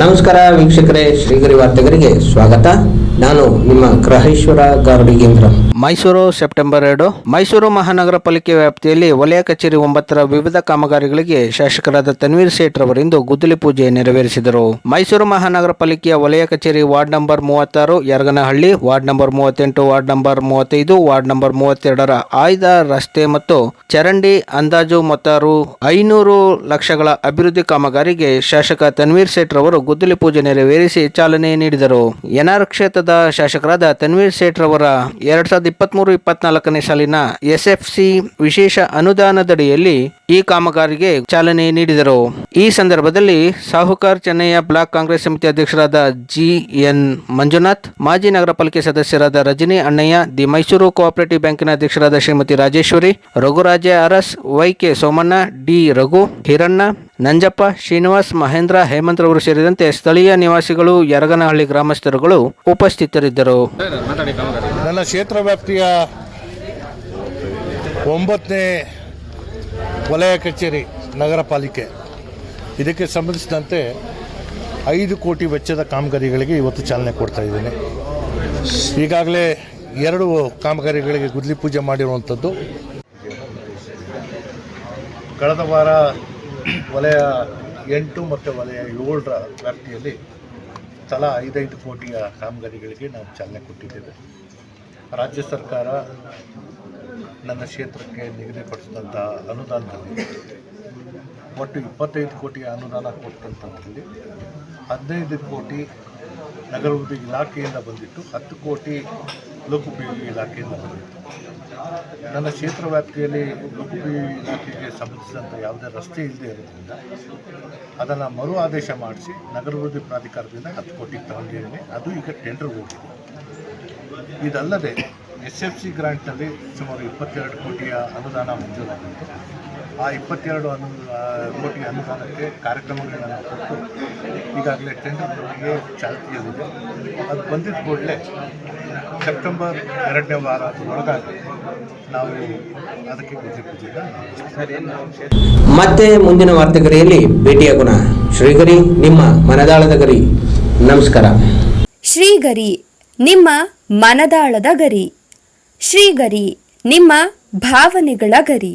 ನಮಸ್ಕಾರ ವೀಕ್ಷಕರೇ, ಶ್ರೀಗರಿ ವಾರ್ತೆಗರಿಗೆ ಸ್ವಾಗತ. ನಾನು ನಿಮ್ಮ ಗ್ರಹೇಶ್ವರ ಗಾರ್ಡಿಗೇಂದ್ರ ಮೈಸೂರು, ಸೆಪ್ಟೆಂಬರ್ ಎರಡು. ಮೈಸೂರು ಮಹಾನಗರ ಪಾಲಿಕೆ ವ್ಯಾಪ್ತಿಯಲ್ಲಿ ವಲಯ ಕಚೇರಿ ಒಂಬತ್ತರ ವಿವಿಧ ಕಾಮಗಾರಿಗಳಿಗೆ ಶಾಸಕರಾದ ತನ್ವೀರ್ ಸೇಠ್ ರವರಿಂದು ಗುದ್ದಲಿ ಪೂಜೆ ನೆರವೇರಿಸಿದರು. ಮೈಸೂರು ಮಹಾನಗರ ಪಾಲಿಕೆಯ ವಲಯ ಕಚೇರಿ ವಾರ್ಡ್ ನಂಬರ್ ಮೂವತ್ತಾರು, ಯರಗನಹಳ್ಳಿ, ವಾರ್ಡ್ ನಂಬರ್ ಮೂವತ್ತೆಂಟು, ವಾರ್ಡ್ ನಂಬರ್ ಮೂವತ್ತೈದು, ವಾರ್ಡ್ ನಂಬರ್ ಮೂವತ್ತೆರಡರ ಆಯ್ದ ರಸ್ತೆ ಮತ್ತು ಚರಂಡಿ ಅಂದಾಜು ಮೊತ್ತ ರು ಐನೂರು ಲಕ್ಷಗಳ ಅಭಿವೃದ್ಧಿ ಕಾಮಗಾರಿಗೆ ಶಾಸಕ ತನ್ವೀರ್ ಸೇಠ್ ರವರು ಗುದ್ದಲಿ ಪೂಜೆ ನೆರವೇರಿಸಿ ಚಾಲನೆ ನೀಡಿದರು. ಎನ್ಆರ್ ಕ್ಷೇತ್ರದ ಶಾಸಕರಾದ ತನ್ವೀರ್ ಸೇಠ್ ರವರ ಎರಡ್ ಸಾವಿರದ ಇಪ್ಪತ್ನಾಲ್ಕನೇ ಸಾಲಿನ ಎಸ್ಎಫ್ಸಿ ವಿಶೇಷ ಅನುದಾನದಡಿಯಲ್ಲಿ ಈ ಕಾಮಗಾರಿಗೆ ಚಾಲನೆ ನೀಡಿದರು. ಈ ಸಂದರ್ಭದಲ್ಲಿ ಸಾಹುಕಾರ್ ಚೆನ್ನಯ್ಯ ಬ್ಲಾಕ್ ಕಾಂಗ್ರೆಸ್ ಸಮಿತಿ ಅಧ್ಯಕ್ಷರಾದ ಜಿ ಎನ್ ಮಂಜುನಾಥ್, ಮಾಜಿ ನಗರ ಪಾಲಿಕೆ ಸದಸ್ಯರಾದ ರಜನಿ ಅಣ್ಣಯ್ಯ, ದಿ ಮೈಸೂರು ಕೋಆಪರೇಟಿವ್ ಬ್ಯಾಂಕಿನ ಅಧ್ಯಕ್ಷರಾದ Shrimati Rajeshwari, Raghuraja Aras Y K Somanna, D Raghu, Hiranna Nanjappa, Srinivas, Mahendra, Hemanth ಅವರು ಸೇರಿದಂತೆ ಸ್ಥಳೀಯ ನಿವಾಸಿಗಳು, ಯರಗನಹಳ್ಳಿ ಗ್ರಾಮಸ್ಥರುಗಳು ಉಪಸ್ಥಿತರಿದ್ದರು. ನನ್ನ ಕ್ಷೇತ್ರ ವ್ಯಾಪ್ತಿಯ ಒಂಬತ್ತನೇ ವಲಯ ಕಚೇರಿ ನಗರ ಪಾಲಿಕೆ. ಇದಕ್ಕೆ ಸಂಬಂಧಿಸಿದಂತೆ ಐದು ಕೋಟಿ ವೆಚ್ಚದ ಕಾಮಗಾರಿಗಳಿಗೆ ಇವತ್ತು ಚಾಲನೆ ಕೊಡ್ತಾ ಇದ್ದೀನಿ. ಈಗಾಗಲೇ ಎರಡು ಕಾಮಗಾರಿಗಳಿಗೆ ಗುದ್ಲಿ ಪೂಜೆ ಮಾಡಿರುವಂಥದ್ದು. ಕಳೆದ ವಾರ ವಲಯ ಎಂಟು ಮತ್ತು ವಲಯ ಏಳರ ವ್ಯಾಪ್ತಿಯಲ್ಲಿ ತಲಾ ಐದೈದು ಕೋಟಿಯ ಕಾಮಗಾರಿಗಳಿಗೆ ನಾವು ಚಾಲನೆ ಕೊಟ್ಟಿದ್ದೇವೆ. ರಾಜ್ಯ ಸರ್ಕಾರ ನನ್ನ ಕ್ಷೇತ್ರಕ್ಕೆ ನಿಗದಿಪಡಿಸಿದಂಥ ಅನುದಾನದಲ್ಲಿ ಒಟ್ಟು ಇಪ್ಪತ್ತೈದು ಕೋಟಿಯ ಅನುದಾನ ಕೊಟ್ಟಂಥದ್ರಲ್ಲಿ ಹದಿನೈದು ಕೋಟಿ ನಗರಾಭಿವೃದ್ಧಿ ಇಲಾಖೆಯಿಂದ ಬಂದಿತ್ತು. ಹತ್ತು ಕೋಟಿ ಲೋಕೋಪಯೋಗಿ ಇಲಾಖೆಯಿಂದ ಬಂದಿತ್ತು. ನನ್ನ ಕ್ಷೇತ್ರ ವ್ಯಾಪ್ತಿಯಲ್ಲಿ ಲೋಕೋಪಯೋಗಿ ಇಲಾಖೆಗೆ ಸಂಬಂಧಿಸಿದಂಥ ಯಾವುದೇ ರಸ್ತೆ ಇಲ್ಲದೆ ಇರೋದ್ರಿಂದ ಅದನ್ನು ಮರು ಆದೇಶ ಮಾಡಿಸಿ ನಗರಾಭಿವೃದ್ಧಿ ಪ್ರಾಧಿಕಾರದಿಂದ ಹತ್ತು ಕೋಟಿ ತಗೊಂಡಿದ್ದೇನೆ. ಅದು ಈಗ ಟೆಂಡರ್ ಹೋಗಿದೆ. ಇದಲ್ಲದೆ ಎಸ್ ಎಫ್ ಸಿ ಗ್ರಾಂಟ್ನಲ್ಲಿ ಸುಮಾರು ಇಪ್ಪತ್ತೆರಡು ಕೋಟಿಯ ಅನುದಾನ ಮಂಜೂರಾಗಿತ್ತು. ಆ ಇಪ್ಪತ್ತೆರಡು ಅನು ಕೋಟಿ ಅನುದಾನಕ್ಕೆ ಕಾರ್ಯಕ್ರಮಗಳನ್ನು ಕೊಟ್ಟು ಈಗಾಗಲೇ ಟೆಂಡರ್ಗೆ ಚಾಲ್ತಿಯಲ್ಲಿದೆ ಅದು ಬಂದಿದ್ದ ಕೂಡಲೇ ಸೆಪ್ಟೆಂಬರ್ ಎರಡನೇ ವಾರ ಒಳಗಾಗಿ ನಾವು ಅದಕ್ಕೆ ಪೂಜೆ ಪೂಜೆ ಮತ್ತೆ ಮುಂದಿನ ವಾರ್ತೆಗರಿಯಲ್ಲಿ ಭೇಟಿಯಾಗೋಣ ಶ್ರೀಗರಿ ನಿಮ್ಮ ಮನದಾಳದ ಗರಿ. ನಮಸ್ಕಾರ. ಶ್ರೀಗರಿ ನಿಮ್ಮ ಮನದಾಳದ ಗರಿ. ಶ್ರೀಗರಿ ನಿಮ್ಮ ಭಾವನೆಗಳ ಗರಿ.